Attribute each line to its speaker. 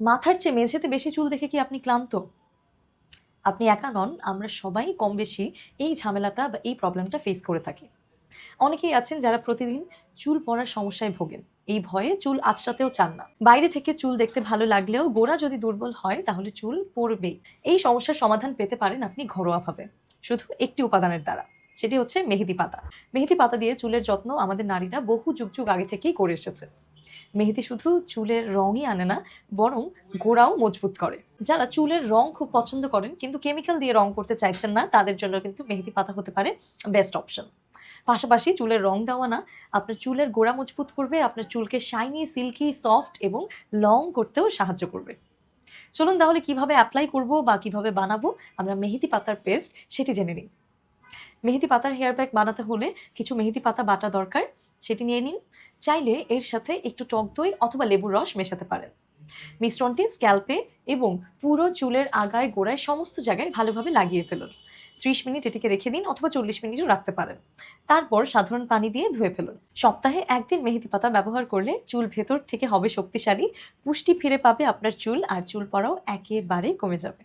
Speaker 1: মাথার চেয়ে মেঝেতে বেশি চুল দেখে কি আপনি ক্লান্ত? আপনি একা নন, আমরা সবাই কম বেশি এই ঝামেলাটা বা এই প্রবলেমটা ফেস করে থাকি। অনেকেই আছেন যারা প্রতিদিন চুল পড়ার সমস্যায় ভোগেন। এই ভয়ে চুল আঁচড়াতেও চান না। বাইরে থেকে চুল দেখতে ভালো লাগলেও গোড়া যদি দুর্বল হয়, তাহলে চুল পড়বেই এই সমস্যার সমাধান পেতে পারেন আপনি ঘরোয়াভাবে। শুধু একটি উপাদানের দ্বারা। সেটি হচ্ছে মেহেদি পাতা। মেহেদি পাতা দিয়ে চুলের যত্ন আমাদের নারীরা বহু যুগ যুগ আগে থেকেই করে এসেছে। মেহেদি শুধু চুলের রঙই আনে না, বরং গোড়াও মজবুত করে। যারা চুলের রং খুব পছন্দ করেন, কিন্তু কেমিক্যাল দিয়ে রং করতে চাইছেন না, তাদের জন্য কিন্তু মেহেদি পাতা হতে পারে বেস্ট অপশন পাশাপাশি চুলের রং দেওয়া না, আপনার চুলের গোড়া মজবুত করবে, আপনার চুলকে শাইনি সিল্কি সফট এবং লং করতেও সাহায্য করবে। চলুন তাহলে কীভাবে অ্যাপ্লাই করব বা কীভাবে বানাবো, আমরা মেহেদি পাতার পেস্ট সেটি জেনে নিই। মেহেদি পাতার হেয়ার প্যাক বানাতে হলে কিছু মেহেদি পাতা বাটা দরকার, সেটি নিয়ে নিন। চাইলে এর সাথে একটু টক দই অথবা লেবুর রস মেশাতে পারেন। মিশ্রণটি স্ক্যাল্পে এবং পুরো চুলের আগায় গোড়ায় সমস্ত জায়গায় ভালোভাবে লাগিয়ে ফেলুন। ত্রিশ মিনিট এটিকে রেখে দিন অথবা চল্লিশ মিনিটও রাখতে পারেন। তারপর সাধারণ পানি দিয়ে ধুয়ে ফেলুন। সপ্তাহে একদিন মেহেদি পাতা ব্যবহার করলে চুল ভেতর থেকে হবে শক্তিশালী, পুষ্টি ফিরে পাবে আপনার চুল আর চুল পড়াও একেবারে কমে যাবে।